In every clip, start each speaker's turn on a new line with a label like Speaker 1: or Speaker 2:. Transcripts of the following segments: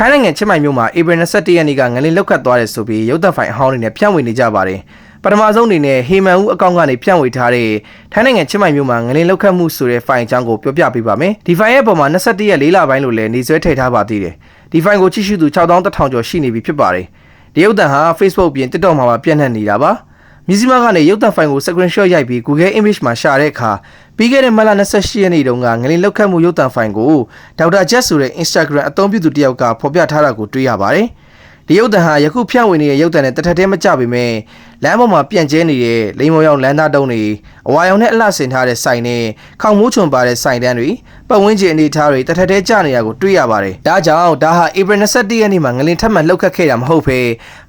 Speaker 1: ထိုင်းနိုင်ငံချင်းမိုင်မြို့မှာဧပြီ21ရက်နေ့ကငလင်လောက်ခတ်သွားတယ်ဆိုပြီးရုပ်သံဖိုင်အဟောင်းတွေနဲ့ဖြန့်ဝေနေကြပါတယ်ပထမဆုံးအနေနဲ့ဟေမန်ဦးအကောင့်ကနေဖြန့်ဝေထားတဲ့ထိုင်းနိုင်ငံချင်းမိုင်မြို့မှာငလင်လောက်ခတ်မှုဆိုတဲ့ဖိုင်အကြောင်းကိုပြောပြပေးပါမယ်ဒီဖိုင်ရဲ့ပုံမှာ21ရက်၄လပိုင်းလို့လည်းနေဆွဲထည့်ထားပါသေးတယ်ဒီဖိုင်ကိုကြည့်ရှုသူ6000ကျော်ရှိနေပြီဖြစ်ပါတယ်ဒီရုပ်သံဟာ Facebook ပြင် TikTok မှာပါပြန့်နှံ့နေတာပါမြစည်းမကနေရုပ်သံဖိုင်ကို screenshot ရိုက်ပြီး Google Image မှာရှာတဲ့အခါ ပြီးခဲ့တဲ့မတ်လ28ရက်နေ့တုန်းကငလင်လောက်ခတ်မှုရုပ်သံဖိုင်ကိုဒေါက်တာဂျက်ဆိုတဲ့ Instagram အသုံးပြုသူတစ်ယောက်ကဖော်ပြထားတာကိုတွေ့ရပါတယ်။ဒီရုပ်သံဟာယခုဖြန့်ဝေနေတဲ့ရုပ်သံနဲ့တစ်ထက်တည်းမကြပေမဲ့ လမ်းပေါ်မှာပြန့်ကျဲနေတဲ့လိမ်မော်ရောင်လမ်းသားတုံးတွေအဝါရောင်နဲ့အလှဆင်ထားတဲ့ဆိုင်နဲ့ခေါင်မိုးချွန်ပါတဲ့ဆိုင်တန်းတွေပတ်ဝန်းကျင်အနေအထားတွေတစ်ထက်တည်းကျနေတာကိုတွေ့ရပါတယ်။ဒါကြောင့်ဒါဟာ April 21ရက်နေ့မှာငလင်ထပ်မံလှုပ်ခတ်ခဲ့တာမဟုတ်ဘဲ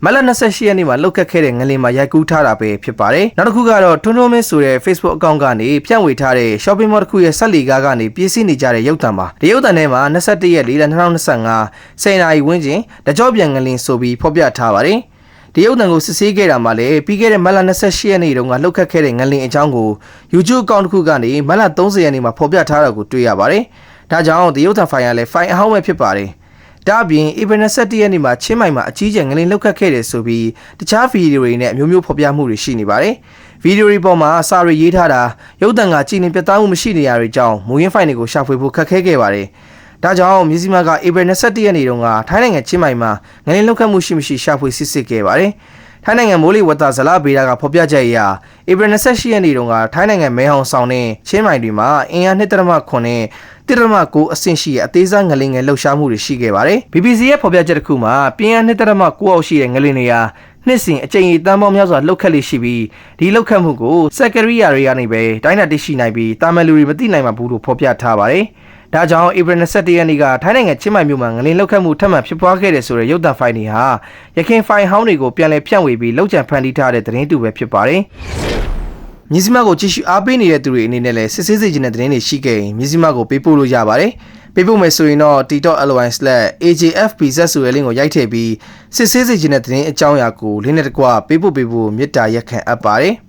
Speaker 1: မတ်လ28ရက်နေ့မှာလှုပ်ခတ်ခဲ့တဲ့ငလင်မှာရိုက်ကူးထားတာပဲဖြစ်ပါတယ်။နောက်တစ်ခုကတော့ထွန်းထွန်းမင်းဆိုတဲ့ Facebook account ကနေဖြန့်ဝေထားတဲ့ shopping mall တစ်ခုရဲ့ဆက်လီကားကနေပြည့်စည်နေကြတဲ့ရုပ်သံပါ။ဒီရုပ်သံထဲမှာ21ရက်4လ2025 10နာရီဝန်းကျင်တကြောပြန်ငလင်ဆိုပြီးဖော်ပြထားပါတယ်။ ဒီရုပ်သံကိုစစ်ဆေးခဲ့တာမှာလည်းပြီးခဲ့တဲ့မတ်လ28ရက်နေ့တုန်းကလှုပ်ခတ်ခဲ့တဲ့ငလင်အကြောင်းကို YouTube account တစ်ခုကနေမတ်လ30ရက်နေ့မှာဖော်ပြထားတာကိုတွေ့ရပါတယ်။ဒါကြောင့်ဒီရုပ်သံဖိုင်ကလည်းဖိုင်အဟောင်းပဲဖြစ်ပါတယ်။ဒါအပြင် April 21ရက်နေ့မှာချင်းမိုင်မှာအကြီးကျယ်ငလင်လှုပ်ခတ်ခဲ့တယ်ဆိုပြီးတခြားဗီဒီယိုတွေနဲ့အမျိုးမျိုးဖော်ပြမှုတွေရှိနေပါတယ်။ဗီဒီယိုတွေပေါ်မှာစာရီရေးထားတာရုပ်သံကကြည်နေပြတ်သားမှုမရှိနေရတဲ့ကြောင်းမူရင်းဖိုင်တွေကိုရှာဖွေဖို့ခက်ခဲခဲ့ပါတယ်။ ဒါကြောင့်မြစည်းမက April 21ရက်နေ့တုန်းကထိုင်းနိုင်ငံချင်းမိုင်မှာငလင်လှုပ်ခတ်မှုရှိမရှိရှာဖွေစစ်ဆေးခဲ့ပါတယ်။ထိုင်းနိုင်ငံမိုးလေဝသဇလဗေဒကဖော်ပြချက်အရဧပြီ28ရက်နေ့တုန်းကထိုင်းနိုင်ငံမဲဟောင်ဆောင်နဲ့ချင်းမိုင်တွေမှာအင်အား2.9နဲ့1.9အဆင့်ရှိတဲ့အသေးစားငလင်ငယ်လှုပ်ရှားမှုတွေရှိခဲ့ပါတယ်။ BBC ရဲ့ဖော်ပြချက်တစ်ခုမှာပြင်းအား2.9အောက်ရှိတဲ့ငလင်တွေဟာနှစ်စဉ်အကြိမ်ရေတန်းပေါင်းများစွာလှုပ်ခတ်လေးရှိပြီးဒီလှုပ်ခတ်မှုကိုစက်ကရိယာတွေကနေပဲတိုင်းတာသိရှိနိုင်ပြီးတာမန်လူတွေမသိနိုင်မှာဘူးလို့ဖော်ပြထားပါတယ်။ ဒါကြောင့်ဧပြီ21ရက်နေ့ကထိုင်းနိုင်ငံချင်းမိုင်မြို့မှာငလင်လှုပ်ခတ်မှုထပ်မံဖြစ်ပွားခဲ့တဲ့ဆိုတဲ့ရုပ်သံဖိုင်တွေဟာရခိုင်ဖိုင်ဟောင်းတွေကိုပြန်လည်ဖြန့်ဝေပြီးလောက်ကျန်ဖန်တီးထားတဲ့သတင်းတူပဲဖြစ်ပါတယ်။မြစည်းမကိုကြည့်ရှုအားပေးနေတဲ့သူတွေအနေနဲ့လည်းစစ်ဆေးစေချင်တဲ့သတင်းတွေရှိခဲ့ရင်မြစည်းမကိုပေးပို့လို့ရပါတယ်။ပေးပို့မယ်ဆိုရင်တော့ t.ly/ajfpz ဆိုတဲ့ link ကိုရိုက်ထည့်ပြီးစစ်ဆေးစေချင်တဲ့သတင်းအကြောင်းအရာကိုလင်းနဲ့တကွပေးပို့ပေးဖို့မေတ္တာရက်ခံအပ်ပါတယ်။